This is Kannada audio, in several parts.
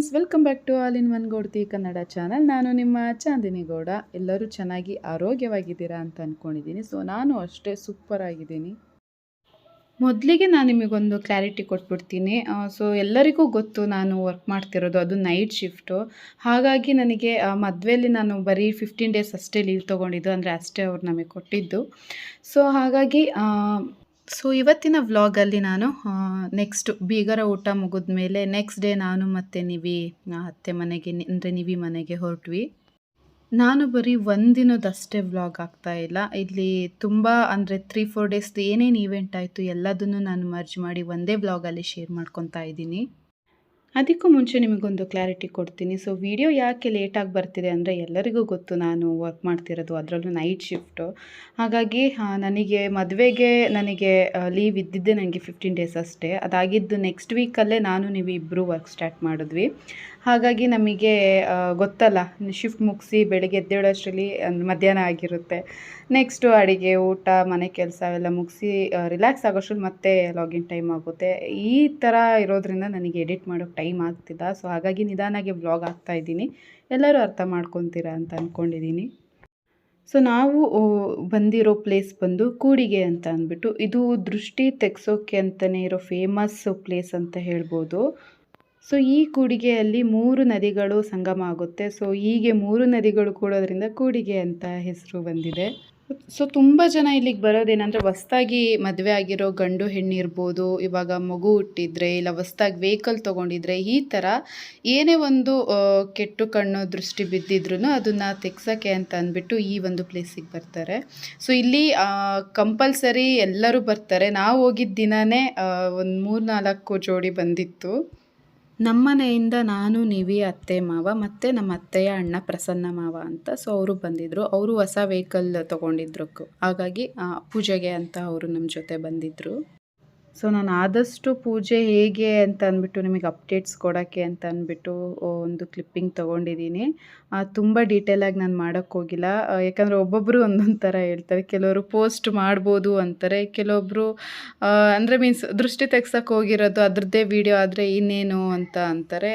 Friends welcome back to all in one ಗೋಡ್ತಿ Kannada channel ನಾನು ನಿಮ್ಮ ಚಾಂದಿನಿ ಗೌಡ. ಎಲ್ಲರೂ ಚೆನ್ನಾಗಿ ಆರೋಗ್ಯವಾಗಿದ್ದೀರಾ ಅಂತ ಅಂದ್ಕೊಂಡಿದ್ದೀನಿ ಸೊ ನಾನು ಅಷ್ಟೇ ಸೂಪರ್ ಆಗಿದ್ದೀನಿ. ಮೊದಲಿಗೆ ನಾನು ನಿಮಗೊಂದು ಕ್ಲಾರಿಟಿ ಕೊಟ್ಬಿಡ್ತೀನಿ. ಸೊ ಎಲ್ಲರಿಗೂ ಗೊತ್ತು ನಾನು ವರ್ಕ್ ಮಾಡ್ತಿರೋದು ಅದು ನೈಟ್ ಶಿಫ್ಟು ಹಾಗಾಗಿ ನನಗೆ ಮದುವೆಯಲ್ಲಿ ನಾನು ಬರೀ ಫಿಫ್ಟೀನ್ ಡೇಸ್ ಅಷ್ಟೇ ಲೀವ್ ತೊಗೊಂಡಿದ್ದು, ಅಂದರೆ ಅಷ್ಟೇ ಅವ್ರು ನಮಗೆ ಕೊಟ್ಟಿದ್ದು. ಸೊ ಹಾಗಾಗಿ ಸೊ ಇವತ್ತಿನ ವ್ಲಾಗಲ್ಲಿ ನಾನು ನೆಕ್ಸ್ಟ್ ಬೀಗರ ಊಟ ಮುಗಿದ ಮೇಲೆ ನೆಕ್ಸ್ಟ್ ಡೇ ನಾನು ಮತ್ತು ನಿವಿ ಅತ್ತೆ ಮನೆಗೆ ಅಂದರೆ ನಿವಿ ಮನೆಗೆ ಹೊರಟ್ವಿ. ನಾನು ಬರೀ ಒಂದಿನದಷ್ಟೇ ವ್ಲಾಗ್ ಆಗ್ತಾ ಇಲ್ಲ. ಇಲ್ಲಿ ತುಂಬ, ಅಂದರೆ ತ್ರೀ ಫೋರ್ ಡೇಸ್ದು ಏನೇನು ಈವೆಂಟ್ ಆಯಿತು ಎಲ್ಲದನ್ನು ನಾನು ಮರ್ಜ್ ಮಾಡಿ ಒಂದೇ ವ್ಲಾಗಲ್ಲಿ ಶೇರ್ ಮಾಡ್ಕೊತಾ ಇದ್ದೀನಿ. ಅದಕ್ಕೂ ಮುಂಚೆ ನಿಮಗೊಂದು ಕ್ಲಾರಿಟಿ ಕೊಡ್ತೀನಿ. ಸೊ ವಿಡಿಯೋ ಯಾಕೆ ಲೇಟಾಗಿ ಬರ್ತಿದೆ ಅಂದರೆ ಎಲ್ಲರಿಗೂ ಗೊತ್ತು ನಾನು ವರ್ಕ್ ಮಾಡ್ತಿರೋದು. ಅದರಲ್ಲೂ ನೈಟ್ ಶಿಫ್ಟು ಹಾಗಾಗಿ ನನಗೆ ಮದುವೆಗೆ ನನಗೆ ಲೀವ್ ಇದ್ದಿದ್ದೆ ನನಗೆ ಫಿಫ್ಟೀನ್ ಡೇಸ್ ಅಷ್ಟೇ. ಅದಾಗಿದ್ದು ನೆಕ್ಸ್ಟ್ ವೀಕಲ್ಲೇ ನಾನು, ನೀವು ಇಬ್ಬರು ವರ್ಕ್ ಸ್ಟಾರ್ಟ್ ಮಾಡಿದ್ವಿ. ಹಾಗಾಗಿ ನಮಗೆ ಗೊತ್ತಲ್ಲ. ಶಿಫ್ಟ್ ಮುಗಿಸಿ ಬೆಳಗ್ಗೆ ಎದ್ದೇಳೋಷ್ಟರಲ್ಲಿ ಮಧ್ಯಾಹ್ನ ಆಗಿರುತ್ತೆ. ನೆಕ್ಸ್ಟು ಅಡುಗೆ, ಊಟ, ಮನೆ ಕೆಲಸ ಅವೆಲ್ಲ ಮುಗಿಸಿ ರಿಲ್ಯಾಕ್ಸ್ ಆಗೋಷ್ಟ್ರಲ್ಲಿ ಮತ್ತೆ ಲಾಗಿನ್ ಟೈಮ್ ಆಗುತ್ತೆ. ಈ ಥರ ಇರೋದ್ರಿಂದ ನನಗೆ ಎಡಿಟ್ ಮಾಡೋಕ್ಕೆ ಟೈಮ್ ಆಗ್ತಿಲ್ಲ. ಸೊ ಹಾಗಾಗಿ ನಿಧಾನಾಗಿ ವ್ಲಾಗ್ ಆಗ್ತಾ ಇದ್ದೀನಿ. ಎಲ್ಲರೂ ಅರ್ಥ ಮಾಡ್ಕೊತೀರಾ ಅಂತ ಅಂದ್ಕೊಂಡಿದ್ದೀನಿ ಸೊ ನಾವು ಬಂದಿರೋ ಪ್ಲೇಸ್ ಬಂದು ಕೂಡಿಗೆ ಅಂತ ಅಂದ್ಬಿಟ್ಟು, ಇದು ದೃಷ್ಟಿ ತೆಗ್ಸೋಕ್ಕೆ ಅಂತಲೇ ಇರೋ ಫೇಮಸ್ ಪ್ಲೇಸ್ ಅಂತ ಹೇಳ್ಬೋದು. ಸೊ ಈ ಕೂಡಿಗೆಯಲ್ಲಿ ಮೂರು ನದಿಗಳು ಸಂಗಮ ಆಗುತ್ತೆ ಸೊ ಹೀಗೆ ಮೂರು ನದಿಗಳು ಕೂಡೋದ್ರಿಂದ ಕೂಡಿಗೆ ಅಂತ ಹೆಸರು ಬಂದಿದೆ. ಸೊ ತುಂಬ ಜನ ಇಲ್ಲಿಗೆ ಬರೋದೇನಂದರೆ ಹೊಸ್ದಾಗಿ ಮದುವೆ ಆಗಿರೋ ಗಂಡು ಹೆಣ್ಣು ಇರ್ಬೋದು, ಇವಾಗ ಮಗು ಹುಟ್ಟಿದ್ರೆ ಇಲ್ಲ ಹೊಸ್ದಾಗಿ ವೆಹಿಕಲ್ ತೊಗೊಂಡಿದ್ರೆ ಈ ಥರ ಏನೇ ಒಂದು ಕೆಟ್ಟು ಕಣ್ಣು ದೃಷ್ಟಿ ಬಿದ್ದಿದ್ರು ಅದನ್ನು ತೆಗ್ಸೋಕ್ಕೆ ಅಂತ ಅಂದ್ಬಿಟ್ಟು ಈ ಒಂದು ಪ್ಲೇಸಿಗೆ ಬರ್ತಾರೆ. ಸೊ ಇಲ್ಲಿ ಕಂಪಲ್ಸರಿ ಎಲ್ಲರೂ ಬರ್ತಾರೆ. ನಾವು ಹೋಗಿದ್ದ ದಿನವೇ ಒಂದು ಮೂರು ನಾಲ್ಕು ಜೋಡಿ ಬಂದಿತ್ತು. ನಮ್ಮನೆಯಿಂದ ನಾನು, ನಿವಿ, ಅತ್ತೆ, ಮಾವ, ಮತ್ತು ನಮ್ಮ ಅತ್ತೆಯ ಅಣ್ಣ, ಪ್ರಸನ್ನ ಮಾವ ಅಂತ ಸೊ ಅವರು ಬಂದಿದ್ದರು ಅವರು ಹೊಸ ವೆಹಿಕಲ್ ತೊಗೊಂಡಿದ್ರು. ಹಾಗಾಗಿ ಪೂಜೆಗೆ ಅಂತ ಅವರು ನಮ್ಮ ಜೊತೆ ಬಂದಿದ್ದರು ಸೊ ನಾನು ಆದಷ್ಟು ಪೂಜೆ ಹೇಗೆ ಅಂತ ಅಂದ್ಬಿಟ್ಟು ನಿಮಗೆ ಅಪ್ಡೇಟ್ಸ್ ಕೊಡೋಕ್ಕೆ ಅಂತ ಅಂದ್ಬಿಟ್ಟು ಒಂದು ಕ್ಲಿಪ್ಪಿಂಗ್ ತೊಗೊಂಡಿದ್ದೀನಿ. ತುಂಬ ಡೀಟೇಲಾಗಿ ನಾನು ಮಾಡೋಕ್ಕೆ ಹೋಗಿಲ್ಲ. ಆ, ಯಾಕಂದರೆ ಒಬ್ಬೊಬ್ಬರು ಒಂದೊಂದು ಥರ ಹೇಳ್ತಾರೆ. ಕೆಲವರು ಪೋಸ್ಟ್ ಮಾಡ್ಬೋದು ಅಂತಾರೆ. ಕೆಲವೊಬ್ಬರು ಅಂದರೆ ಮೀನ್ಸ್ ದೃಷ್ಟಿ ತೆಗ್ಸಕ್ಕೆ ಹೋಗಿರೋದು ಅದರದ್ದೇ ವಿಡಿಯೋ ಆದರೆ ಇನ್ನೇನು ಅಂತ ಅಂತಾರೆ.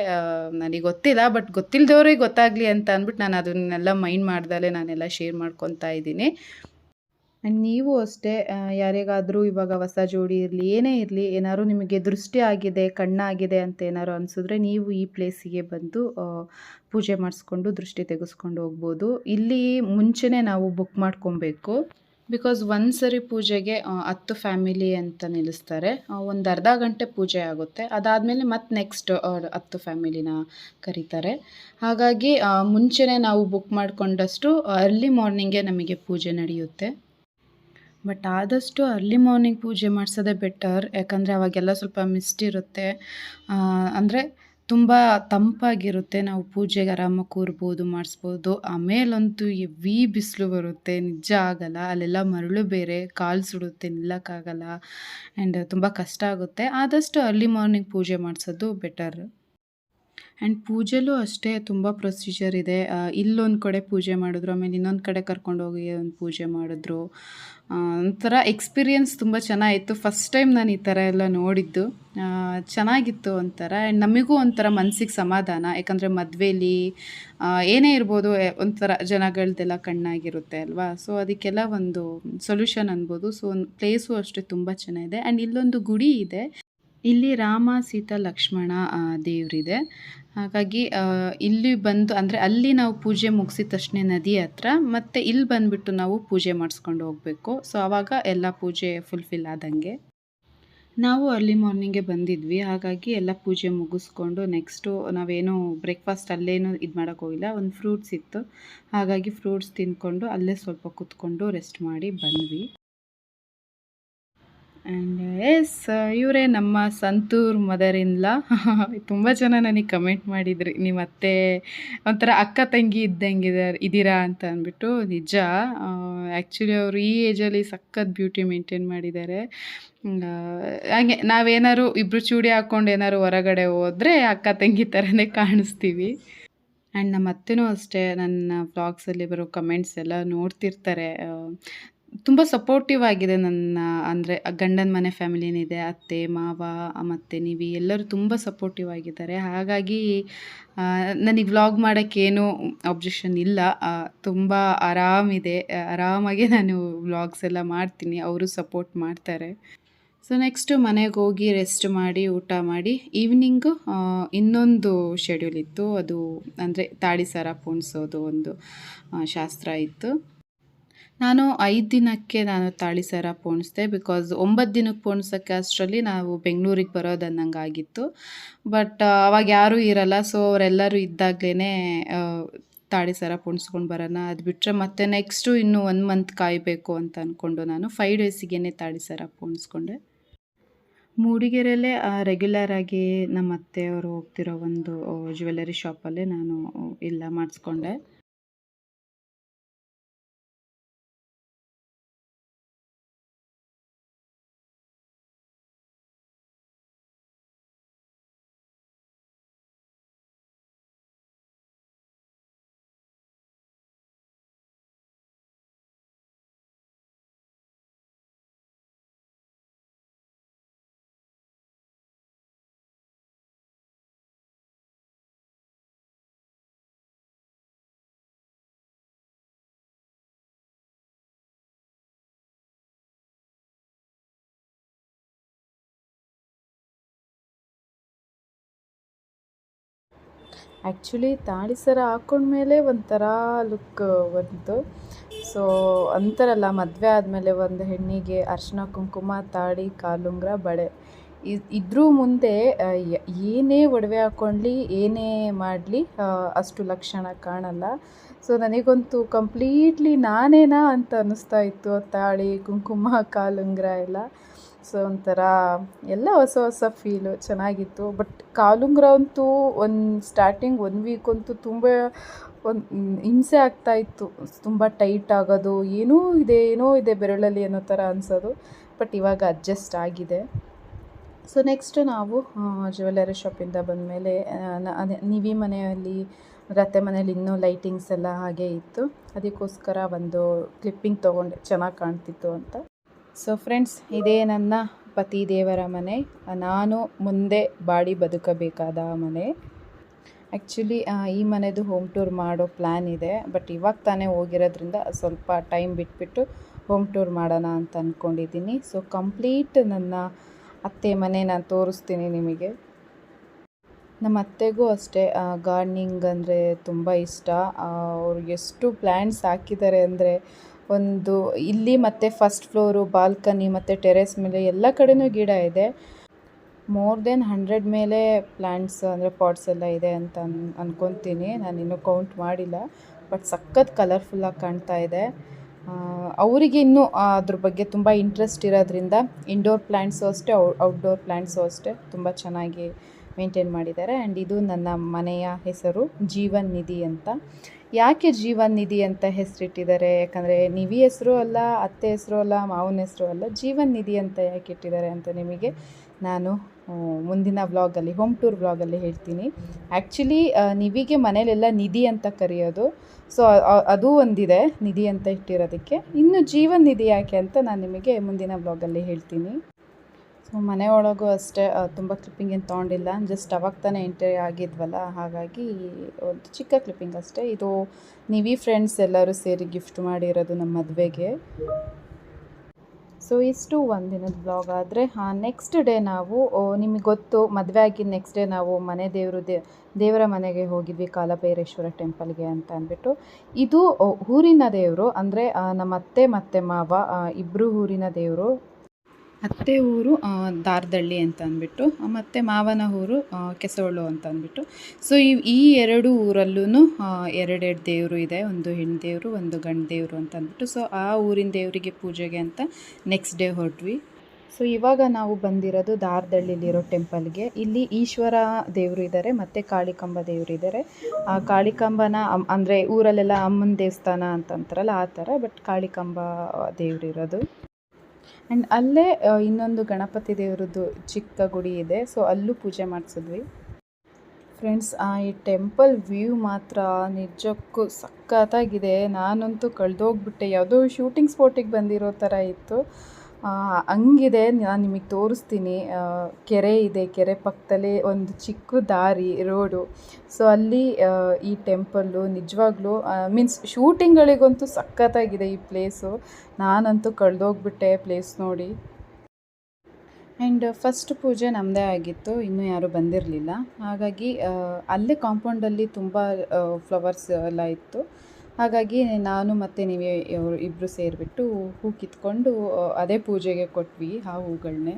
ನನಗೆ ಗೊತ್ತಿಲ್ಲ ಬಟ್ ಗೊತ್ತಿಲ್ಲದವ್ರಿಗೆ ಗೊತ್ತಾಗಲಿ ಅಂತ ಅಂದ್ಬಿಟ್ಟು ನಾನು ಅದನ್ನೆಲ್ಲ ಮೈಂಡ್ ಮಾಡ್ದಲೇ ನಾನೆಲ್ಲ ಶೇರ್ ಮಾಡ್ಕೊತಾ ಇದ್ದೀನಿ. ಆ್ಯಂಡ್ ನೀವು ಅಷ್ಟೇ ಯಾರಿಗಾದರೂ ಇವಾಗ ಹೊಸ ಜೋಡಿ ಇರಲಿ, ಏನೇ ಇರಲಿ, ಏನಾದರೂ ನಿಮಗೆ ದೃಷ್ಟಿ ಆಗಿದೆ, ಕಣ್ಣಾಗಿದೆ ಅಂತ ಏನಾದ್ರು ಅನಿಸಿದ್ರೆ ನೀವು ಈ ಪ್ಲೇಸಿಗೆ ಬಂದು ಪೂಜೆ ಮಾಡಿಸ್ಕೊಂಡು ದೃಷ್ಟಿ ತೆಗೆಸ್ಕೊಂಡು ಹೋಗ್ಬೋದು. ಇಲ್ಲಿ ಮುಂಚೆನೇ ನಾವು ಬುಕ್ ಮಾಡ್ಕೊಬೇಕು. ಬಿಕಾಸ್ ಒಂದು ಸರಿ ಪೂಜೆಗೆ ಹತ್ತು ಫ್ಯಾಮಿಲಿ ಅಂತ ನಿಲ್ಲಿಸ್ತಾರೆ. ಒಂದು ಅರ್ಧ ಗಂಟೆ ಪೂಜೆ ಆಗುತ್ತೆ. ಅದಾದಮೇಲೆ ಮತ್ತೆ ನೆಕ್ಸ್ಟ್ ಹತ್ತು ಫ್ಯಾಮಿಲಿನ ಕರೀತಾರೆ. ಹಾಗಾಗಿ ಮುಂಚೆನೇ ನಾವು ಬುಕ್ ಮಾಡಿಕೊಂಡಷ್ಟು ಅರ್ಲಿ ಮಾರ್ನಿಂಗೇ ನಮಗೆ ಪೂಜೆ ನಡೆಯುತ್ತೆ. ಬಟ್ ಆದಷ್ಟು ಅರ್ಲಿ ಮಾರ್ನಿಂಗ್ ಪೂಜೆ ಮಾಡಿಸೋದೇ ಬೆಟರ್, ಯಾಕಂದರೆ ಅವಾಗೆಲ್ಲ ಸ್ವಲ್ಪ ಮಿಸ್ಟ್ ಇರುತ್ತೆ. ಅಂದರೆ ತುಂಬ ತಂಪಾಗಿರುತ್ತೆ. ನಾವು ಪೂಜೆಗೆ ಆರಾಮಾಗಿ ಕೂರ್ಬೋದು, ಮಾಡಿಸ್ಬೋದು. ಆಮೇಲಂತೂ ಎವಿ ಬಿಸಿಲು ಬರುತ್ತೆ. ನಿಜ ಆಗಲ್ಲ. ಅಲ್ಲೆಲ್ಲ ಮರಳು ಬೇರೆ, ಕಾಲು ಸುಡುತ್ತೆ, ನಿಲ್ಲಕ್ಕಾಗಲ್ಲ. ಆ್ಯಂಡ್ ತುಂಬ ಕಷ್ಟ ಆಗುತ್ತೆ. ಆದಷ್ಟು ಅರ್ಲಿ ಮಾರ್ನಿಂಗ್ ಪೂಜೆ ಮಾಡಿಸೋದು ಬೆಟರ್. ಆ್ಯಂಡ್ ಪೂಜೆಲೂ ಅಷ್ಟೇ ತುಂಬ ಪ್ರೊಸೀಜರ್ ಇದೆ. ಇಲ್ಲೊಂದು ಕಡೆ ಪೂಜೆ ಮಾಡಿದ್ರು, ಆಮೇಲೆ ಇನ್ನೊಂದು ಕಡೆ ಕರ್ಕೊಂಡೋಗಿ ಒಂದು ಪೂಜೆ ಮಾಡಿದ್ರು. ಒಂಥರ ಎಕ್ಸ್ಪೀರಿಯನ್ಸ್ ತುಂಬ ಚೆನ್ನಾಗಿತ್ತು. ಫಸ್ಟ್ ಟೈಮ್ ನಾನು ಈ ಥರ ಎಲ್ಲ ನೋಡಿದ್ದು. ಚೆನ್ನಾಗಿತ್ತು ಒಂಥರ. ಆ್ಯಂಡ್ ನಮಗೂ ಒಂಥರ ಮನಸ್ಸಿಗೆ ಸಮಾಧಾನ. ಯಾಕಂದರೆ ಮದುವೆಲಿ ಏನೇ ಇರ್ಬೋದು ಒಂಥರ ಜನಗಳದ್ದೆಲ್ಲ ಕಣ್ಣಾಗಿರುತ್ತೆ ಅಲ್ವಾ? ಸೊ ಅದಕ್ಕೆಲ್ಲ ಒಂದು ಸೊಲ್ಯೂಷನ್ ಅನ್ಬೋದು. ಸೊ ಒಂದು ಪ್ಲೇಸು ಅಷ್ಟೇ ತುಂಬ ಚೆನ್ನಾಗಿದೆ. ಆ್ಯಂಡ್ ಇಲ್ಲೊಂದು ಗುಡಿ ಇದೆ. ಇಲ್ಲಿ ರಾಮ, ಸೀತಾ, ಲಕ್ಷ್ಮಣ ದೇವರಿದೆ. ಹಾಗಾಗಿ ಇಲ್ಲಿ ಬಂದು, ಅಂದರೆ ಅಲ್ಲಿ ನಾವು ಪೂಜೆ ಮುಗಿಸಿದ ತಕ್ಷಣ ನದಿ ಹತ್ರ, ಮತ್ತು ಇಲ್ಲಿ ಬಂದುಬಿಟ್ಟು ನಾವು ಪೂಜೆ ಮಾಡಿಸ್ಕೊಂಡು ಹೋಗಬೇಕು. ಸೊ ಆವಾಗ ಎಲ್ಲ ಪೂಜೆ ಫುಲ್ಫಿಲ್ ಆದಂಗೆ. ನಾವು ಅರ್ಲಿ ಮಾರ್ನಿಂಗೆ ಬಂದಿದ್ವಿ. ಹಾಗಾಗಿ ಎಲ್ಲ ಪೂಜೆ ಮುಗಿಸ್ಕೊಂಡು ನೆಕ್ಸ್ಟು ನಾವೇನು ಬ್ರೇಕ್ಫಾಸ್ಟ್ ಅಲ್ಲೇನು ಇದು ಮಾಡೋಕ್ಕೆ ಹೋಗಿಲ್ಲ. ಒಂದು ಫ್ರೂಟ್ಸ್ ಇತ್ತು. ಹಾಗಾಗಿ ಫ್ರೂಟ್ಸ್ ತಿಂದ್ಕೊಂಡು ಅಲ್ಲೇ ಸ್ವಲ್ಪ ಕೂತ್ಕೊಂಡು ರೆಸ್ಟ್ ಮಾಡಿ ಬಂದ್ವಿ. ಆ್ಯಂಡ್ ಎಸ್ ಇವರೇ ನಮ್ಮ ಸಂತೂರ್ ಮದರ್ ಇನ್ಲ ತುಂಬ ಜನ ನನಗೆ ಕಮೆಂಟ್ ಮಾಡಿದ್ರಿ. ನಿಮ್ಮ ಅತ್ತೆ ಒಂಥರ ಅಕ್ಕ ತಂಗಿ ಇದ್ದಂಗಿದೆ ಇದ್ದೀರಾ ಅಂತ ಅಂದ್ಬಿಟ್ಟು. ನಿಜ ಆ್ಯಕ್ಚುಲಿ ಅವರು ಈ ಏಜಲ್ಲಿ ಸಖತ್ ಬ್ಯೂಟಿ ಮೇಂಟೈನ್ ಮಾಡಿದ್ದಾರೆ. ಹಾಗೆ ನಾವೇನಾದ್ರು ಇಬ್ಬರು ಚೂಡಿ ಹಾಕ್ಕೊಂಡು ಏನಾದ್ರು ಹೊರಗಡೆ ಹೋದರೆ ಅಕ್ಕ ತಂಗಿ ಥರನೇ ಕಾಣಿಸ್ತೀವಿ. ಆ್ಯಂಡ್ ನಮ್ಮ ಅತ್ತೆನೂ ಅಷ್ಟೇ, ನನ್ನ ಬ್ಲಾಗ್ಸಲ್ಲಿ ಬರೋ ಕಮೆಂಟ್ಸ್ ಎಲ್ಲ ನೋಡ್ತಿರ್ತಾರೆ. ತುಂಬ ಸಪೋರ್ಟಿವ್ ಆಗಿದೆ ನನ್ನ, ಅಂದರೆ ಗಂಡನ ಮನೆ ಫ್ಯಾಮಿಲಿ ಏನಿದೆ, ಅತ್ತೆ, ಮಾವ, ಮತ್ತು ನೀವಿ, ಎಲ್ಲರೂ ತುಂಬ ಸಪೋರ್ಟಿವ್ ಆಗಿದ್ದಾರೆ. ಹಾಗಾಗಿ ನನಗೆ ವ್ಲಾಗ್ ಮಾಡೋಕ್ಕೇನು ಅಬ್ಜೆಕ್ಷನ್ ಇಲ್ಲ. ತುಂಬ ಆರಾಮಿದೆ. ಆರಾಮಾಗಿ ನಾನು ವ್ಲಾಗ್ಸ್ ಎಲ್ಲ ಮಾಡ್ತೀನಿ. ಅವರು ಸಪೋರ್ಟ್ ಮಾಡ್ತಾರೆ. ಸೊ ನೆಕ್ಸ್ಟು ಮನೆಗೆ ಹೋಗಿ ರೆಸ್ಟ್ ಮಾಡಿ, ಊಟ ಮಾಡಿ ಈವ್ನಿಂಗು ಇನ್ನೊಂದು ಶೆಡ್ಯೂಲ್ ಇತ್ತು. ಅದು, ಅಂದರೆ ತಾಳಿ ಸರ ಪೋಣಿಸೋದು ಒಂದು ಶಾಸ್ತ್ರ ಇತ್ತು. ನಾನು ಐದು ದಿನಕ್ಕೆ ನಾನು ತಾಳಿ ಸರ ಪೋಣಿಸ್ದೆ ಬಿಕಾಸ್ ಒಂಬತ್ತು ದಿನಕ್ಕೆ ಪೋಣಿಸೋಕ್ಕೆ ಅಷ್ಟರಲ್ಲಿ ನಾವು ಬೆಂಗಳೂರಿಗೆ ಬರೋದು ಅನ್ನಂಗೆ ಆಗಿತ್ತು ಬಟ್ ಅವಾಗ ಯಾರೂ ಇರಲ್ಲ ಸೊ ಅವರೆಲ್ಲರೂ ಇದ್ದಾಗಲೇ ತಾಳಿ ಸರ ಪೋಣಿಸ್ಕೊಂಡು ಬರೋಣ. ಅದು ಬಿಟ್ಟರೆ ಮತ್ತೆ ನೆಕ್ಸ್ಟು ಇನ್ನೂ ಒನ್ ಮಂತ್ ಕಾಯಬೇಕು ಅಂತ ಅಂದ್ಕೊಂಡು ನಾನು ಫೈವ್ ಡೇಸಿಗೆ ತಾಳಿ ಸರ ಪೋಣಿಸ್ಕೊಂಡೆ. ಮೂಡಿಗೆರೆಯಲ್ಲೇ ರೆಗ್ಯುಲರ್ ಆಗಿ ನಮ್ಮ ಅತ್ತೆಯವರು ಹೋಗ್ತಿರೋ ಒಂದು ಜ್ಯುವೆಲ್ಲರಿ ಶಾಪಲ್ಲೇ ನಾನು ಇಲ್ಲ ಮಾಡಿಸ್ಕೊಂಡೆ. ಆ್ಯಕ್ಚುಲಿ ತಾಳಿ ಸರ ಹಾಕ್ಕೊಂಡ್ಮೇಲೆ ಒಂಥರ ಲುಕ್ ಬಂತು. ಸೊ ಅಂತಾರಲ್ಲ, ಮದುವೆ ಆದಮೇಲೆ ಒಂದು ಹೆಣ್ಣಿಗೆ ಅರ್ಶಿನ ಕುಂಕುಮ, ತಾಳಿ, ಕಾಲುಂಗ್ರ, ಬಳೆ. ಇದ್ರೂ ಮುಂದೆ ಏನೇ ಒಡವೆ ಹಾಕ್ಕೊಂಡ್ಲಿ ಏನೇ ಮಾಡಲಿ ಅಷ್ಟು ಲಕ್ಷಣ ಕಾಣಲ್ಲ. ಸೊ ನನಗಂತೂ ಕಂಪ್ಲೀಟ್ಲಿ ನಾನೇನಾ ಅಂತ ಅನ್ನಿಸ್ತಾ ಇತ್ತು, ತಾಳಿ, ಕುಂಕುಮ, ಕಾಲುಂಗ್ರ ಎಲ್ಲ. ಸೊ ಒಂಥರ ಎಲ್ಲ ಹೊಸ ಹೊಸ ಫೀಲು ಚೆನ್ನಾಗಿತ್ತು. ಬಟ್ ಕಾಲುಂಗ್ರ ಅಂತೂ ಒಂದು ಸ್ಟಾರ್ಟಿಂಗ್ ಒನ್ ವೀಕ್ ಅಂತೂ ತುಂಬ ಒಂದು ಹಿಂಸೆ ಆಗ್ತಾಯಿತ್ತು ತುಂಬ ಟೈಟ್ ಆಗೋದು, ಏನೂ ಇದೆ, ಏನೋ ಇದೆ ಬೆರಳಲ್ಲಿ ಅನ್ನೋ ಥರ ಅನಿಸೋದು. ಬಟ್ ಇವಾಗ ಅಡ್ಜಸ್ಟ್ ಆಗಿದೆ. ಸೊ ನೆಕ್ಸ್ಟ್ ನಾವು ಜ್ಯುವೆಲ್ಲರಿ ಶಾಪಿಂದ ಬಂದಮೇಲೆ ನೀವಿ ಮನೆಯಲ್ಲಿ ರತ್ತೆ ಮನೇಲಿ ಇನ್ನೂ ಲೈಟಿಂಗ್ಸ್ ಎಲ್ಲ ಹಾಗೆ ಇತ್ತು. ಅದಕ್ಕೋಸ್ಕರ ಒಂದು ಕ್ಲಿಪ್ಪಿಂಗ್ ತೊಗೊಂಡೆ. ಚೆನ್ನಾಗಿ ಕಾಣ್ತಿತ್ತು ಅಂತ. ಸೊ ಫ್ರೆಂಡ್ಸ್ ಇದೇ ನನ್ನ ಪತಿ ದೇವರ ಮನೆ. ನಾನು ಮುಂದೆ ಬಾಡಿ ಬದುಕಬೇಕಾದ ಮನೆ. ಆ್ಯಕ್ಚುಲಿ ಈ ಮನೆದು ಹೋಮ್ ಟೂರ್ ಮಾಡೋ ಪ್ಲ್ಯಾನ್ ಇದೆ. ಬಟ್ ಇವಾಗ ತಾನೇ ಹೋಗಿರೋದ್ರಿಂದ ಸ್ವಲ್ಪ ಟೈಮ್ ಬಿಟ್ಬಿಟ್ಟು ಹೋಮ್ ಟೂರ್ ಮಾಡೋಣ ಅಂತ ಅಂದ್ಕೊಂಡಿದ್ದೀನಿ ಸೊ ಕಂಪ್ಲೀಟ್ ನನ್ನ ಅತ್ತೆ ಮನೆ ನಾನು ತೋರಿಸ್ತೀನಿ ನಿಮಗೆ. ನಮ್ಮ ಅತ್ತೆಗೂ ಅಷ್ಟೇ ಗಾರ್ಡ್ನಿಂಗ್ ಅಂದರೆ ತುಂಬ ಇಷ್ಟ. ಅವ್ರು ಎಷ್ಟು ಪ್ಲ್ಯಾಂಟ್ಸ್ ಹಾಕಿದ್ದಾರೆ ಅಂದರೆ ಒಂದು ಇಲ್ಲಿ ಮತ್ತು ಫಸ್ಟ್ ಫ್ಲೋರು ಬಾಲ್ಕನಿ ಮತ್ತು ಟೆರೆಸ್ ಮೇಲೆ ಎಲ್ಲ ಕಡೆನೂ ಗಿಡ ಇದೆ. ಮೋರ್ ದೆನ್ ಹಂಡ್ರೆಡ್ ಮೇಲೆ ಪ್ಲ್ಯಾಂಟ್ಸ್ ಅಂದರೆ ಪಾಟ್ಸ್ ಎಲ್ಲ ಇದೆ ಅಂತ ಅನ್ ಅಂದ್ಕೊತೀನಿ ನಾನು ಇನ್ನೂ ಕೌಂಟ್ ಮಾಡಿಲ್ಲ ಬಟ್ ಸಖತ್ ಕಲರ್ಫುಲ್ಲಾಗಿ ಕಾಣ್ತಾ ಇದೆ. ಅವರಿಗೆ ಇನ್ನೂ ಅದ್ರ ಬಗ್ಗೆ ತುಂಬ ಇಂಟ್ರೆಸ್ಟ್ ಇರೋದ್ರಿಂದ ಇಂಡೋರ್ ಪ್ಲ್ಯಾಂಟ್ಸು ಅಷ್ಟೇ ಔಟ್ಡೋರ್ ಪ್ಲ್ಯಾಂಟ್ಸು ಅಷ್ಟೇ ತುಂಬ ಚೆನ್ನಾಗಿ ಮೇಂಟೈನ್ ಮಾಡಿದ್ದಾರೆ. ಆ್ಯಂಡ್ ಇದು ನನ್ನ ಮನೆಯ ಹೆಸರು ಜೀವನ್ ನಿಧಿ ಅಂತ. ಯಾಕೆ ಜೀವನ್ ನಿಧಿ ಅಂತ ಹೆಸರಿಟ್ಟಿದ್ದಾರೆ? ಯಾಕಂದರೆ ನಿವಿ ಹೆಸರು ಅಲ್ಲ, ಅತ್ತೆ ಹೆಸರು ಅಲ್ಲ, ಮಾವನ ಹೆಸರು ಅಲ್ಲ ಜೀವನ್ ನಿಧಿ ಅಂತ ಯಾಕೆ ಇಟ್ಟಿದ್ದಾರೆ ಅಂತ ನಿಮಗೆ ನಾನು ಮುಂದಿನ ವ್ಲಾಗಲ್ಲಿ ಹೋಮ್ ಟೂರ್ ವ್ಲಾಗಲ್ಲಿ ಹೇಳ್ತೀನಿ. ಆ್ಯಕ್ಚುಲಿ ನಿವಿಗೆ ಮನೇಲೆಲ್ಲ ನಿಧಿ ಅಂತ ಕರೆಯೋದು. ಸೊ ಅದು ಒಂದಿದೆ, ನಿಧಿ ಅಂತ ಇಟ್ಟಿರೋದಕ್ಕೆ. ಇನ್ನು ಜೀವನ್ ನಿಧಿ ಯಾಕೆ ಅಂತ ನಾನು ನಿಮಗೆ ಮುಂದಿನ ಬ್ಲಾಗಲ್ಲಿ ಹೇಳ್ತೀನಿ. ಸೊ ಮನೆ ಒಳಗೂ ಅಷ್ಟೇ ತುಂಬ ಕ್ಲಿಪ್ಪಿಂಗ್ ಏನು ತೊಗೊಂಡಿಲ್ಲ. ಜಸ್ಟ್ ಅವಾಗ ತಾನೇ ಎಂಟ್ರಿ ಆಗಿದ್ವಲ್ಲ, ಹಾಗಾಗಿ ಒಂದು ಚಿಕ್ಕ ಕ್ಲಿಪ್ಪಿಂಗ್ ಅಷ್ಟೇ. ಇದು ನಿವಿ ಫ್ರೆಂಡ್ಸ್ ಎಲ್ಲರೂ ಸೇರಿ ಗಿಫ್ಟ್ ಮಾಡಿರೋದು ನಮ್ಮ ಮದುವೆಗೆ. ಸೊ ಇಷ್ಟು ಒಂದಿನದ ಬ್ಲಾಗ್ ಆದರೆ ನೆಕ್ಸ್ಟ್ ಡೇ ನಾವು ನಿಮಗೆ ಗೊತ್ತು, ಮದುವೆ ಆಗಿದ್ದು ನೆಕ್ಸ್ಟ್ ಡೇ ನಾವು ಮನೆ ದೇವರು ದೇ, ದೇವರ ಮನೆಗೆ ಹೋಗಿದ್ವಿ, ಕಾಲಭೈರೇಶ್ವರ ಟೆಂಪಲ್ಗೆ ಅಂತ ಅಂದ್ಬಿಟ್ಟು. ಇದು ಊರಿನ ದೇವರು, ಅಂದರೆ ನಮ್ಮ ಅತ್ತೆ, ಮತ್ತು ಮಾವ ಇಬ್ಬರು ಊರಿನ ದೇವರು. ಅತ್ತೆ ಊರು ದಾರದಳ್ಳಿ ಅಂತ ಅಂದ್ಬಿಟ್ಟು ಮತ್ತು ಮಾವನ ಊರು ಕೆಸವಳು ಅಂತ ಅಂದ್ಬಿಟ್ಟು. ಸೊ ಈ ಈ ಎರಡು ಊರಲ್ಲೂ ಎರಡೆರಡು ದೇವರು ಇದೆ, ಒಂದು ಹೆಣ್ಣು ದೇವರು ಒಂದು ಗಂಡು ದೇವರು ಅಂತ ಅಂದ್ಬಿಟ್ಟು. ಸೊ ಆ ಊರಿನ ದೇವರಿಗೆ ಪೂಜೆಗೆ ಅಂತ ನೆಕ್ಸ್ಟ್ ಡೇ ಹೊರಟ್ವಿ. ಸೊ ಇವಾಗ ನಾವು ಬಂದಿರೋದು ದಾರದಳ್ಳಿಲಿರೋ ಟೆಂಪಲ್ಗೆ. ಇಲ್ಲಿ ಈಶ್ವರ ದೇವರು ಇದ್ದಾರೆ ಮತ್ತು ಕಾಳಿಕಂಬ ದೇವರು ಇದ್ದಾರೆ ಆ, ಕಾಳಿಕಂಬನ ಅಂದರೆ ಊರಲ್ಲೆಲ್ಲ ಅಮ್ಮನ ದೇವಸ್ಥಾನ ಅಂತ ಅಂತಾರಲ್ಲ, ಆ ಥರ ಬಟ್ ಕಾಳಿಕಂಬ ದೇವರು ಇರೋದು. ಆ್ಯಂಡ್ ಅಲ್ಲೇ ಇನ್ನೊಂದು ಗಣಪತಿ ದೇವರದ್ದು ಚಿಕ್ಕ ಗುಡಿ ಇದೆ. ಸೊ ಅಲ್ಲೂ ಪೂಜೆ ಮಾಡಿಸಿದ್ವಿ. ಫ್ರೆಂಡ್ಸ್ ಈ ಟೆಂಪಲ್ ವ್ಯೂ ಮಾತ್ರ ನಿಜಕ್ಕೂ ಸಖತ್ತಾಗಿದೆ. ನಾನಂತೂ ಕಳೆದೋಗ್ಬಿಟ್ಟೆ. ಯಾವುದೋ ಶೂಟಿಂಗ್ ಸ್ಪಾಟಿಗೆ ಬಂದಿರೋ ಥರ ಇತ್ತು. ಆ, ಹಂಗಿದೆ. ನಾನು ನಿಮಗೆ ತೋರಿಸ್ತೀನಿ. ಕೆರೆ ಇದೆ. ಕೆರೆ ಪಕ್ಕದಲ್ಲೇ ಒಂದು ಚಿಕ್ಕ ದಾರಿ, ರೋಡು. ಸೊ ಅಲ್ಲಿ ಈ ಟೆಂಪಲ್ಲು ನಿಜವಾಗ್ಲೂ ಮೀನ್ಸ್ ಶೂಟಿಂಗ್ಗಳಿಗಂತೂ ಸಖತ್ತಾಗಿದೆ ಈ ಪ್ಲೇಸು. ನಾನಂತೂ ಕಳೆದೋಗ್ಬಿಟ್ಟೆ ಪ್ಲೇಸ್ ನೋಡಿ. ಆ್ಯಂಡ್ ಫಸ್ಟ್ ಪೂಜೆ ನಮ್ಮದೇ ಆಗಿತ್ತು. ಇನ್ನೂ ಯಾರೂ ಬಂದಿರಲಿಲ್ಲ. ಹಾಗಾಗಿ ಅಲ್ಲೇ ಕಾಂಪೌಂಡಲ್ಲಿ ತುಂಬ ಫ್ಲವರ್ಸ್ ಎಲ್ಲ ಇತ್ತು. ಹಾಗಾಗಿ ನಾನು ಮತ್ತು ನೀವೇ ಇಬ್ಬರು ಸೇರಿಬಿಟ್ಟು ಹೂ ಕಿತ್ಕೊಂಡು ಅದೇ ಪೂಜೆಗೆ ಕೊಟ್ವಿ ಆ ಹೂಗಳನ್ನೇ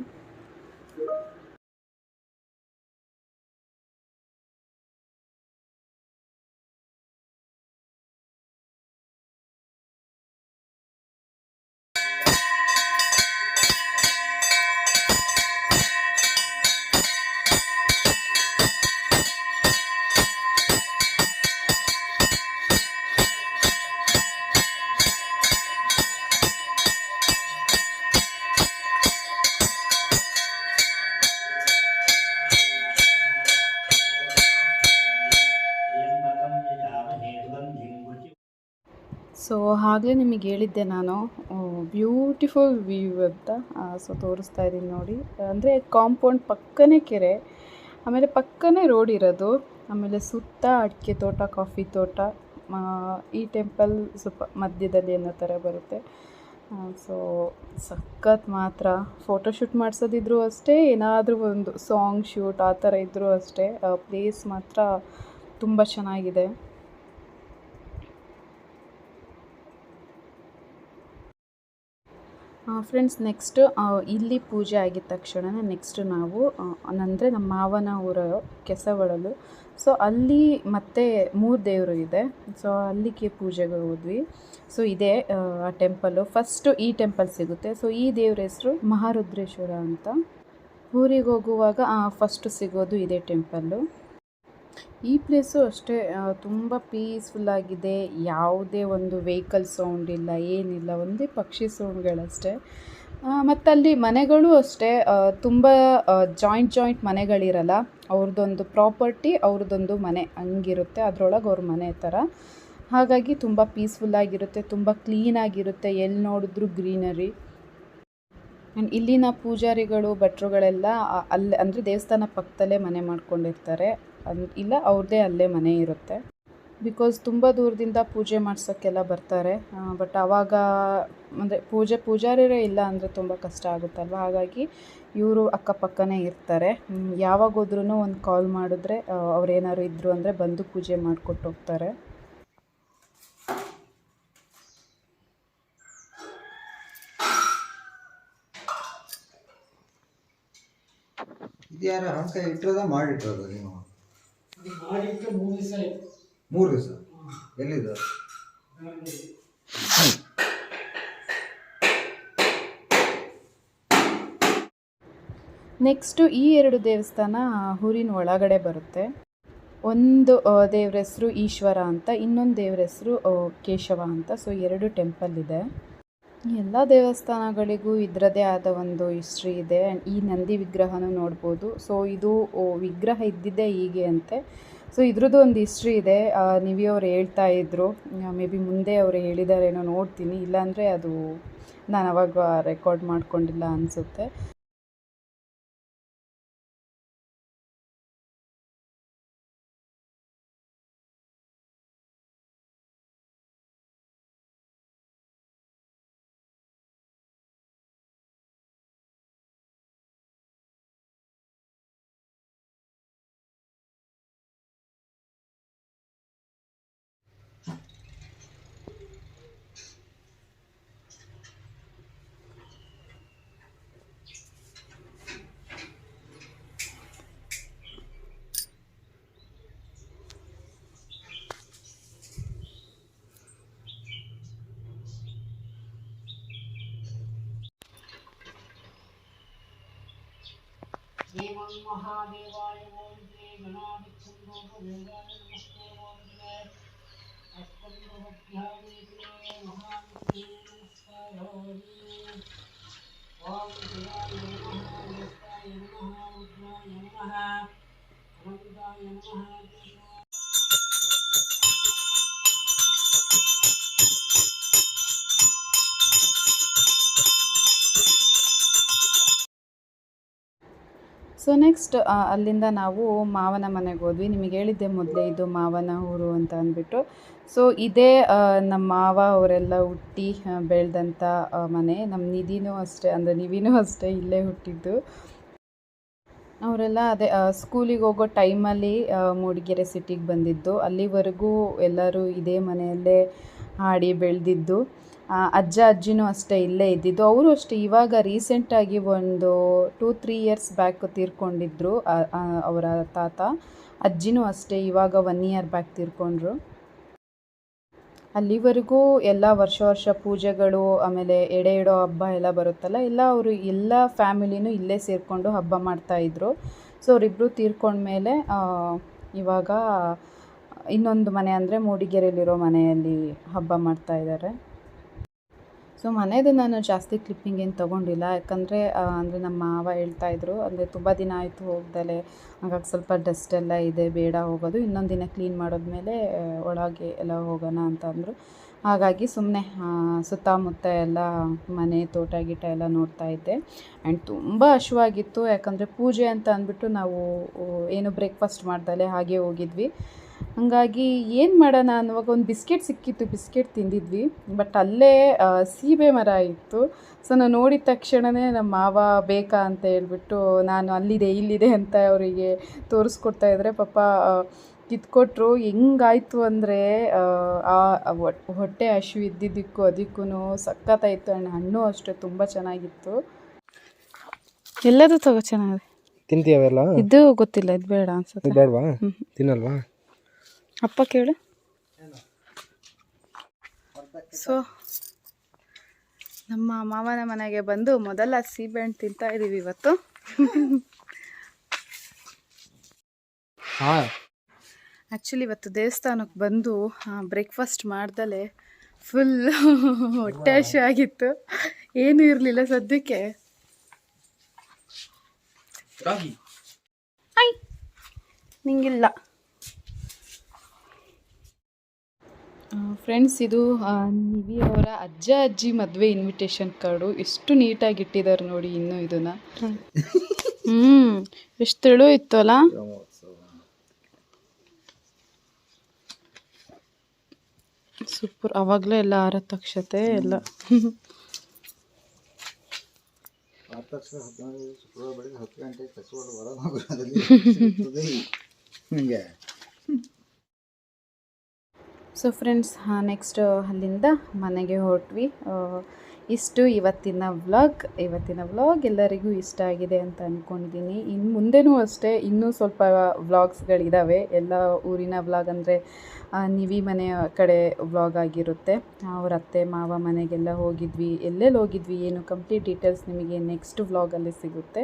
ಸೊ ಆಗಲೇ ನಿಮಗೆ ಹೇಳಿದ್ದೆ ನಾನು ಬ್ಯೂಟಿಫುಲ್ ವ್ಯೂ ಅಂತ ಸೊ ತೋರಿಸ್ತಾ ಇದ್ದೀನಿ ನೋಡಿ. ಅಂದರೆ ಕಾಂಪೌಂಡ್ ಪಕ್ಕನೇ ಕೆರೆ, ಆಮೇಲೆ ಪಕ್ಕನೇ ರೋಡ್ ಇರೋದು, ಆಮೇಲೆ ಸುತ್ತ ಅಡಿಕೆ ತೋಟ ಕಾಫಿ ತೋಟ ಈ ಟೆಂಪಲ್ ಸ್ವಲ್ಪ ಮಧ್ಯದಲ್ಲಿ ಅನ್ನೋ ಥರ ಬರುತ್ತೆ. ಸೊ ಸಖತ್ ಮಾತ್ರ. ಫೋಟೋಶೂಟ್ ಮಾಡಿಸೋದಿದ್ರು ಅಷ್ಟೇ, ಏನಾದರೂ ಒಂದು ಸಾಂಗ್ ಶೂಟ್ ಆ ಥರ ಇದ್ದರೂ ಅಷ್ಟೇ ಪ್ಲೇಸ್ ಮಾತ್ರ ತುಂಬ ಚೆನ್ನಾಗಿದೆ. ಫ್ರೆಂಡ್ಸ್ ನೆಕ್ಸ್ಟು ಇಲ್ಲಿ ಪೂಜೆ ಆಗಿದ ತಕ್ಷಣ ನೆಕ್ಸ್ಟ್ ನಾವು ಅಂದರೆ ನಮ್ಮ ಮಾವನ ಊರ ಕೆಸವಳಲು. ಸೊ ಅಲ್ಲಿ ಮತ್ತೆ ಮೂರು ದೇವರು ಇದೆ. ಸೊ ಅಲ್ಲಿಗೆ ಪೂಜೆಗೆ ಹೋದ್ವಿ. ಸೊ ಇದೇ, ಆ ಟೆಂಪಲ್ಲು ಫಸ್ಟು ಈ ಟೆಂಪಲ್ ಸಿಗುತ್ತೆ. ಸೊ ಈ ದೇವ್ರ ಹೆಸರು ಮಹಾರುದ್ರೇಶ್ವರ ಅಂತ. ಊರಿಗೆ ಹೋಗುವಾಗ ಫಸ್ಟು ಸಿಗೋದು ಇದೇ ಟೆಂಪಲ್ಲು ಈ ಪ್ಲೇಸು ಅಷ್ಟೇ ತುಂಬ ಪೀಸ್ಫುಲ್ಲಾಗಿದೆ ಯಾವುದೇ ಒಂದು ವೆಹಿಕಲ್ ಸೌಂಡ್ ಇಲ್ಲ, ಏನಿಲ್ಲ, ಒಂದೇ ಪಕ್ಷಿ ಸೌಂಡ್ಗಳಷ್ಟೇ ಮತ್ತು ಅಲ್ಲಿ ಮನೆಗಳು ಅಷ್ಟೇ ತುಂಬ ಜಾಯಿಂಟ್ ಜಾಯಿಂಟ್ ಮನೆಗಳಿರಲ್ಲ, ಅವ್ರದ್ದೊಂದು ಪ್ರಾಪರ್ಟಿ ಅವ್ರದ್ದೊಂದು ಮನೆ ಹಂಗಿರುತ್ತೆ, ಅದರೊಳಗೆ ಅವ್ರ ಮನೆ ಥರ. ಹಾಗಾಗಿ ತುಂಬ ಪೀಸ್ಫುಲ್ಲಾಗಿರುತ್ತೆ ತುಂಬ ಕ್ಲೀನಾಗಿರುತ್ತೆ ಎಲ್ಲಿ ನೋಡಿದ್ರು ಗ್ರೀನರಿ ಆ್ಯಂಡ್ ಇಲ್ಲಿನ ಪೂಜಾರಿಗಳು, ಭಟ್ರುಗಳೆಲ್ಲ ಅಲ್ಲೇ ಅಂದರೆ ದೇವಸ್ಥಾನ ಪಕ್ಕದಲ್ಲೇ ಮನೆ ಮಾಡ್ಕೊಂಡಿರ್ತಾರೆ. ಅನ್ ಇಲ್ಲ, ಅವ್ರದ್ದೇ ಅಲ್ಲೇ ಮನೆ ಇರುತ್ತೆ. ಬಿಕಾಸ್ ತುಂಬ ದೂರದಿಂದ ಪೂಜೆ ಮಾಡ್ಸೋಕ್ಕೆಲ್ಲ ಬರ್ತಾರೆ. ಬಟ್ ಆವಾಗ ಅಂದರೆ ಪೂಜೆ ಪೂಜಾರಿರೇ ಇಲ್ಲ ಅಂದರೆ ತುಂಬ ಕಷ್ಟ ಆಗುತ್ತಲ್ವ? ಹಾಗಾಗಿ ಇವರು ಅಕ್ಕಪಕ್ಕನೇ ಇರ್ತಾರೆ. ಯಾವಾಗ ಹೋದ್ರೂ ಒಂದು ಕಾಲ್ ಮಾಡಿದ್ರೆ ಅವ್ರೇನಾದ್ರು ಇದ್ದರು ಅಂದರೆ ಬಂದು ಪೂಜೆ ಮಾಡಿಕೊಟ್ಟು ಹೋಗ್ತಾರೆ. ಮಾಡಿಟ್ಟಿರೋದ ನೀವು ಮಾಡಿಟ್ಟು ಮೂರು ದಿವಸ ಆಯ್ತು. ಮೂರು ದಿವಸ? ಎಲ್ಲಿದು? ನೆಕ್ಸ್ಟು ಈ ಎರಡು ದೇವಸ್ಥಾನ ಊರಿನ ಒಳಗಡೆ ಬರುತ್ತೆ. ಒಂದು ದೇವ್ರ ಹೆಸರು ಈಶ್ವರ ಅಂತ ಇನ್ನೊಂದು ದೇವ್ರ ಹೆಸರು ಕೇಶವ ಅಂತ ಸೊ ಎರಡು ಟೆಂಪಲ್ ಇದೆ. ಎಲ್ಲ ದೇವಸ್ಥಾನಗಳಿಗೂ ಇದರದೇ ಆದ ಒಂದು ಹಿಸ್ಟ್ರಿ ಇದೆ. ಈ ನಂದಿ ವಿಗ್ರಹನೂ ನೋಡ್ಬೋದು. ಸೊ ಇದು ವಿಗ್ರಹ ಇದ್ದಿದ್ದೇ ಹೀಗೆ ಅಂತೆ. ಸೊ ಇದ್ರದ್ದು ಒಂದು ಹಿಸ್ಟ್ರಿ ಇದೆ. ನಿವಿ ಅವ್ರು ಹೇಳ್ತಾ ಇದ್ದರು ಮೇ ಬಿ ಮುಂದೆ ಅವರು ಹೇಳಿದಾರೇನೋ ನೋಡ್ತೀನಿ. ಇಲ್ಲಾಂದರೆ ಅದು ನಾನು ಅವಾಗ ರೆಕಾರ್ಡ್ ಮಾಡ್ಕೊಂಡಿಲ್ಲ ಅನಿಸುತ್ತೆ. देवं महादेवाय ओम श्री गणाधिक्षन्दोपवेदाय नमस्ते ओम जय अष्टविभक्त्यादित्ये महाविष्णे नमस्कारो ओम शिवाय नमः देवताय नमः रुद्राय नमः अनन्ताय ಸೊ ನೆಕ್ಸ್ಟ್ ಅಲ್ಲಿಂದ ನಾವು ಮಾವನ ಮನೆಗೆ ಹೋದ್ವಿ. ನಿಮಗೆ ಹೇಳಿದ್ದೆ ಮೊದಲೇ ಇದು ಮಾವನ ಊರು ಅಂತ ಅಂದ್ಬಿಟ್ಟು. ಸೊ ಇದೇ ನಮ್ಮ ಮಾವ ಅವರೆಲ್ಲ ಹುಟ್ಟಿ ಬೆಳೆದಂಥ ಮನೆ. ನಮ್ಮ ನಿಧಿನೂ ಅಷ್ಟೇ, ಅಂದರೆ ನಿವಿನೂ ಅಷ್ಟೇ ಇಲ್ಲೇ ಹುಟ್ಟಿದ್ದು. ಅವರೆಲ್ಲ ಅದೇ ಸ್ಕೂಲಿಗೆ ಹೋಗೋ ಟೈಮಲ್ಲಿ ಮೂಡಿಗೆರೆ ಸಿಟಿಗೆ ಬಂದಿದ್ದು. ಅಲ್ಲಿವರೆಗೂ ಎಲ್ಲರೂ ಇದೇ ಮನೆಯಲ್ಲೇ ಆಡಿ ಬೆಳೆದಿದ್ದು. ಅಜ್ಜ ಅಜ್ಜಿನೂ ಅಷ್ಟೇ ಇಲ್ಲೇ ಇದ್ದಿದ್ದು. ಅವರು ಅಷ್ಟೇ, ಇವಾಗ ರೀಸೆಂಟಾಗಿ ಒಂದು ಟೂ ತ್ರೀ ಇಯರ್ಸ್ ಬ್ಯಾಕ್ ತೀರ್ಕೊಂಡಿದ್ರು ಅವರ ತಾತ. ಅಜ್ಜಿನೂ ಅಷ್ಟೇ, ಇವಾಗ ಒನ್ ಇಯರ್ ಬ್ಯಾಕ್ ತೀರ್ಕೊಂಡ್ರು. ಅಲ್ಲಿವರೆಗೂ ಎಲ್ಲ ವರ್ಷ ವರ್ಷ ಪೂಜೆಗಳು, ಆಮೇಲೆ ಎಡೆ ಇಡೋ ಹಬ್ಬ ಎಲ್ಲ ಬರುತ್ತಲ್ಲ, ಎಲ್ಲ ಅವರು, ಎಲ್ಲ ಫ್ಯಾಮಿಲಿನೂ ಇಲ್ಲೇ ಸೇರಿಕೊಂಡು ಹಬ್ಬ ಮಾಡ್ತಾಯಿದ್ರು ಸೊ ಅವರಿಬ್ಬರು ತೀರ್ಕೊಂಡ್ಮೇಲೆ ಇವಾಗ ಇನ್ನೊಂದು ಮನೆ ಅಂದರೆ ಮೂಡಿಗೆರೆಯಲ್ಲಿರೋ ಮನೆಯಲ್ಲಿ ಹಬ್ಬ ಮಾಡ್ತಾ ಇದ್ದಾರೆ. ಸೊ ಮನೆಯದು ನಾನು ಜಾಸ್ತಿ ಕ್ಲಿಪ್ಪಿಂಗ್ ಏನು ತೊಗೊಂಡಿಲ್ಲ. ಯಾಕಂದರೆ ಅಂದರೆ ನಮ್ಮ ಮಾವ ಹೇಳ್ತಾ ಇದ್ರು, ಅಂದರೆ ತುಂಬ ದಿನ ಆಯಿತು ಹೋಗ್ದಲೆ, ಹಾಗಾಗಿ ಸ್ವಲ್ಪ ಡಸ್ಟ್ ಎಲ್ಲ ಇದೆ, ಬೇಡ ಹೋಗೋದು. ಇನ್ನೊಂದು ದಿನ ಕ್ಲೀನ್ ಮಾಡಿದ್ಮೇಲೆ ಒಳಗೆ ಎಲ್ಲ ಹೋಗೋಣ ಅಂತ ಅಂದರು. ಹಾಗಾಗಿ ಸುಮ್ಮನೆ ಸುತ್ತಮುತ್ತ ಎಲ್ಲ ಮನೆ, ತೋಟ, ಗೀಟ ಎಲ್ಲ ನೋಡ್ತಾ ಇದ್ದೆ. ಆ್ಯಂಡ್ ತುಂಬ ಹಶುವಾಗಿತ್ತು. ಯಾಕಂದರೆ ಪೂಜೆ ಅಂತ ಅಂದ್ಬಿಟ್ಟು ನಾವು, ಏನು ಬ್ರೇಕ್ಫಾಸ್ಟ್ ಮಾಡ್ದಲೆ ಹಾಗೆ ಹೋಗಿದ್ವಿ. ಹಾಗಾಗಿ ಏನು ಮಾಡೋಣ ಅನ್ನುವಾಗ ಒಂದು ಬಿಸ್ಕೆಟ್ ಸಿಕ್ಕಿತ್ತು ಬಿಸ್ಕೆಟ್ ತಿಂದಿದ್ವಿ. ಬಟ್ ಅಲ್ಲೇ ಸೀಬೆ ಮರ ಇತ್ತು. ಸೊ ನಾನು ನೋಡಿದ ತಕ್ಷಣವೇ ನಮ್ಮ ಮಾವ ಬೇಕಾ? ಅಂತ ಹೇಳ್ಬಿಟ್ಟು ನಾನು ಅಲ್ಲಿದೆ ಇಲ್ಲಿದೆ ಅಂತ ಅವರಿಗೆ ತೋರಿಸ್ಕೊಡ್ತಾ ಇದ್ದರೆ ಪಾಪ ಕಿತ್ಕೊಟ್ರು. ಹೆಂಗಾಯ್ತು ಅಂದರೆ ಆ ಹೊಟ್- ಹೊಟ್ಟೆ ಹಶು ಇದ್ದಿದ್ದಕ್ಕೂ ಅದಕ್ಕೂ ಸಖತ್ತಾಯಿತು. ಅಣ್ಣ ಹಣ್ಣು ಅಷ್ಟೇ ತುಂಬ ಚೆನ್ನಾಗಿತ್ತು. ಎಲ್ಲದೂ ತಗೋ ಚೆನ್ನಾಗಿದೆ. ತಿಂತೀಯವೆಲ್ಲ ಇದು ಗೊತ್ತಿಲ್ಲ ಇದು ಬೇಡ ಅನ್ಸುತ್ತೆ. ಬೇಡವಾ? ತಿನ್ನಲ್ವಾ? ಅಪ್ಪ ಕೇಳು. ಸೊ ನಮ್ಮ ಮಾವನ ಮನೆಗೆ ಬಂದು ಮೊದಲ ಸೀಬೆಹಣ್ಣು ತಿಂತಾ ಇದ್ದೀವಿ ಇವತ್ತು. ಆಕ್ಚುಲಿ ಆ್ಯಕ್ಚುಲಿ ಇವತ್ತು ದೇವಸ್ಥಾನಕ್ಕೆ ಬಂದು ಬ್ರೇಕ್ಫಾಸ್ಟ್ ಮಾಡ್ದಲೆ ಫುಲ್ ಹೊಟ್ಟೆ ಹಸಿ ಆಗಿತ್ತು. ಏನೂ ಇರಲಿಲ್ಲ ಸದ್ಯಕ್ಕೆ. ನಿಂಗಿಲ್ಲ. ಫ್ರೆಂಡ್ಸ್ ಇದು ನಿವಿ ಅವರ ಅಜ್ಜ ಅಜ್ಜಿ ಮದುವೆ ಇನ್ವಿಟೇಷನ್ ಕಾರ್ಡು ಎಷ್ಟು ನೀಟಾಗಿ ಇಟ್ಟಿದ್ದಾರೆ ನೋಡಿ ಇನ್ನೂ ಇದನ್ನ. ಹ್ಮ್, ಎಷ್ಟು ತೆಳು ಇತ್ತಲ್ಲ ಸೂಪರ್. ಅವಾಗಲೇ ಎಲ್ಲ ಆರತಕ್ಷತೆ ಎಲ್ಲ. ಹತ್ತು ಸೊ ಫ್ರೆಂಡ್ಸ್ ನೆಕ್ಸ್ಟ್ ಅಲ್ಲಿಂದ ಮನೆಗೆ ಹೊರಟ್ವಿ. ಇಷ್ಟು ಇವತ್ತಿನ ವ್ಲಾಗ್ ಇವತ್ತಿನ ವ್ಲಾಗ್ ಎಲ್ಲರಿಗೂ ಇಷ್ಟ ಆಗಿದೆ ಅಂತ ಅಂದ್ಕೊಂಡಿದ್ದೀನಿ ಇನ್ನು ಮುಂದೆನೂ ಅಷ್ಟೇ, ಇನ್ನೂ ಸ್ವಲ್ಪ ವ್ಲಾಗ್ಸ್ಗಳಿದ್ದಾವೆ ಎಲ್ಲ ಊರಿನ ವ್ಲಾಗ್ ಅಂದರೆ ನಿವಿ ಮನೆಯ ಕಡೆ ವ್ಲಾಗ್ ಆಗಿರುತ್ತೆ. ಅವ್ರ ಅತ್ತೆ, ಮಾವ ಮನೆಗೆಲ್ಲ ಹೋಗಿದ್ವಿ. ಎಲ್ಲೆಲ್ಲಿ ಹೋಗಿದ್ವಿ ಏನು ಕಂಪ್ಲೀಟ್ ಡೀಟೇಲ್ಸ್ ನಿಮಗೆ ನೆಕ್ಸ್ಟ್ ವ್ಲಾಗಲ್ಲಿ ಸಿಗುತ್ತೆ.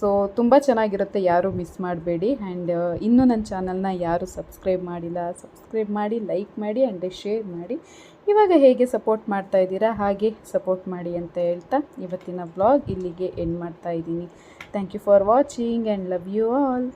ಸೊ, ತುಂಬ ಚೆನ್ನಾಗಿರುತ್ತೆ. ಯಾರೂ ಮಿಸ್ ಮಾಡಬೇಡಿ. ಆ್ಯಂಡ್ ಇನ್ನೂ ನನ್ನ ಚಾನಲ್ನ ಯಾರೂ ಸಬ್ಸ್ಕ್ರೈಬ್ ಮಾಡಿಲ್ಲ, ಸಬ್ಸ್ಕ್ರೈಬ್ ಮಾಡಿ, ಲೈಕ್ ಮಾಡಿ, ಆ್ಯಂಡ್ ಶೇರ್ ಮಾಡಿ. ಇವಾಗ ಹೇಗೆ ಸಪೋರ್ಟ್ ಮಾಡ್ತಾ ಇದ್ದೀರಾ? ಹಾಗೆ ಸಪೋರ್ಟ್ ಮಾಡಿ ಅಂತ ಹೇಳ್ತಾ ಇವತ್ತಿನ ಬ್ಲಾಗ್ ಇಲ್ಲಿಗೆ ಎಂಡ್ ಮಾಡ್ತಾ ಇದ್ದೀನಿ. Thank you for watching and love you all